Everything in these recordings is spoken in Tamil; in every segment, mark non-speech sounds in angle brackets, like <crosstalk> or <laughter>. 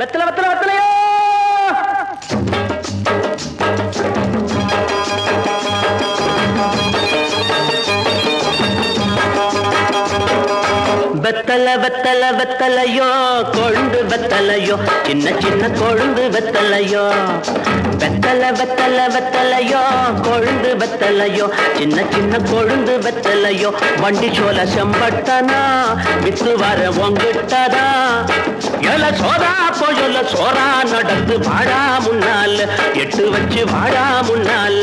வெத்தல வெத்தல வெத்தலையோ? வெத்தல வெத்தல வெத்தலையோ கொழுந்து வெத்தலையோ சின்ன சின்ன கொழுந்து வெத்தலையோ. வெத்தல வெத்தல வெத்தலையோ கொழுந்து வெத்தலையோ சின்ன சின்ன கொழுந்து வெத்தலையோ. வண்டி சோல செம்பட்டனா வித்து வர உங்கிட்டதா? எல சோதா போயல சோரா நடந்து வாடா முன்னால எட்டு வச்சு வாடா முன்னால.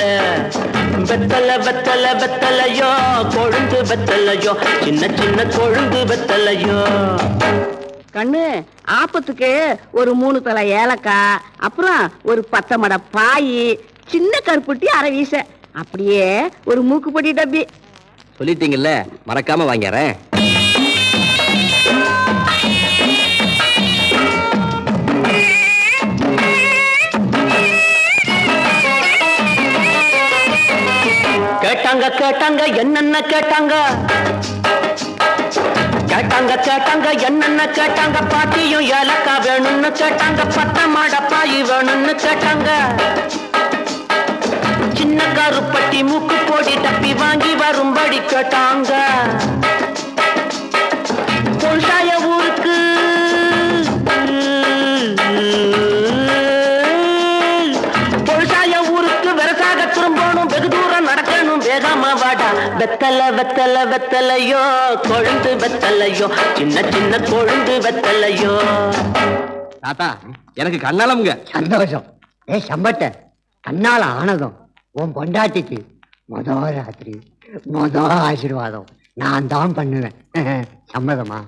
வெத்தல வெத்தல வெத்தலையோ கொழுந்து வெத்தலையோ சின்ன சின்ன கொழுந்து வெத்தலையோ. கண்ணு ஆப்பத்துக்கு ஒரு மூணு தலை ஏலக்காய் அப்புறம் ஒரு பச்சை மடை பாய் சின்ன கருப்புட்டி அரை வீச. அப்படியே ஒரு மூக்குப்பொடி டப்பி. சொல்லிட்டீங்கல்ல மறக்காம வாங்கிறேன் கேட்டாங்க கேட்டாங்க என்னென்ன கேட்டாங்க? கேட்டாங்க கேட்டாங்க என்னென்ன கேட்டாங்க? பாட்டியும் ஏலக்கா வேணும்னு கேட்டாங்க பத்த மாடப்பாயி வேணும்னு கேட்டாங்க. சின்ன கருப்பட்டி மூக்கு போடி டப்பி வாங்கி வரும்படி கேட்டாங்க. வெத்தல வெத்தல வெத்தலையோ கொழுந்து வெத்தலையோ சின்ன சின்ன கொழுந்து வெத்தலையோ. தாத்தா எனக்கு கண்ணாலமுங்க. சந்தோஷம். ஏ சம்பட்ட கண்ணால ஆனதும் உன் பொண்டாட்டிக்கு மொத ராத்திரி மொத ஆசீர்வாதம். நான் தான் பண்ணுவேன். <laughs> சம்மதமா?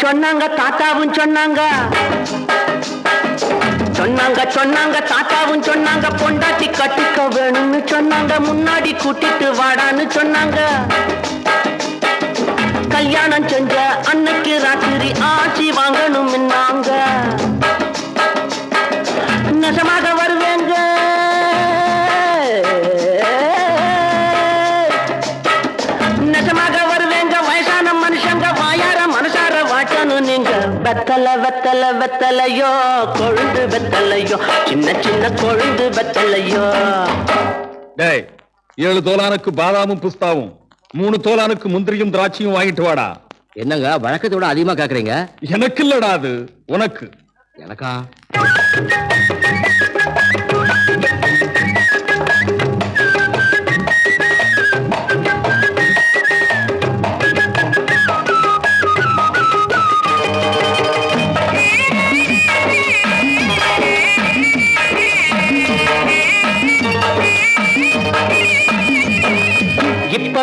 சொன்னாங்க தாத்தாவும் சொன்னாங்க. சொன்னாங்க சொன்னாங்க தாத்தாவும் சொன்னாங்க. பொண்டாட்டி கட்டிக்க வேணும்னு சொன்னாங்க. முன்னாடி கூட்டிட்டு வாடான்னு சொன்னாங்க. கல்யாணம் செஞ்ச அன்னைக்கு ராத்திரி ஆட்சி வாங்கணும்னாங்க. நெசமாக வருவேங்க. நெசமாக வெத்தல வெத்தல வெத்தலையோ கொழுந்து வெத்தலையோ சின்ன சின்ன கொழுந்து வெத்தலையோ. டேய் ஏழு தோலானுக்கு பாதாமும் புஸ்தாவும் மூணு தோலானுக்கு முந்திரியும் திராட்சையும் வாங்கிட்டு வாடா. என்னங்க வழக்கத்தோட அதிகமா கேக்குறீங்க? எனக்கு இல்லடா அது உனக்கு. எனக்கா?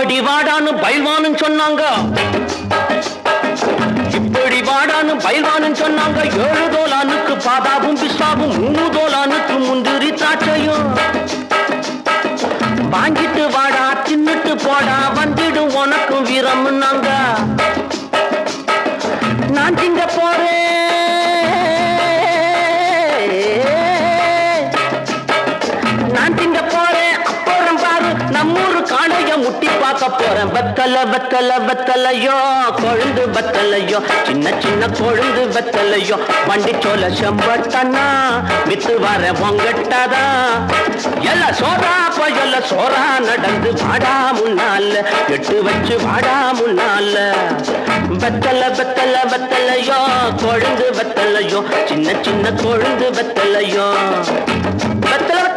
இப்படி வாடான்னு பயில்வானு சொன்னாங்க. இப்படி வாடான்னு பயில்வானு சொன்னாங்க. ஏழு தோலானுக்கு பாதாவும் பிஸ்தாவும் மூணு தோலானுக்கு முந்திரி திராட்சையும். வாங்கிட்டு வாடா தின்னுட்டு போடா வந்துடும் உனக்கும் வீரம்னாங்க. நான் திங்க போறேன். முட்டி பார்க்க போறேன். வெத்தல வெத்தல வெத்தலையோ கொழுந்து வெத்தலையோ சின்ன சின்ன கொழுந்து வெத்தலையோ வண்டி சோல செம்பட்டனா வித்து வர பொங்கட்டாதா. எல்ல சோறா எல்ல சோறா நடந்து வாடா முன்னால எட்டு வச்சு வாடா முன்னால. வெத்தல வெத்தல வெத்தலையோ கொழுந்து வெத்தலையோ சின்ன சின்ன கொழுந்து வெத்தலையோ. வெத்தல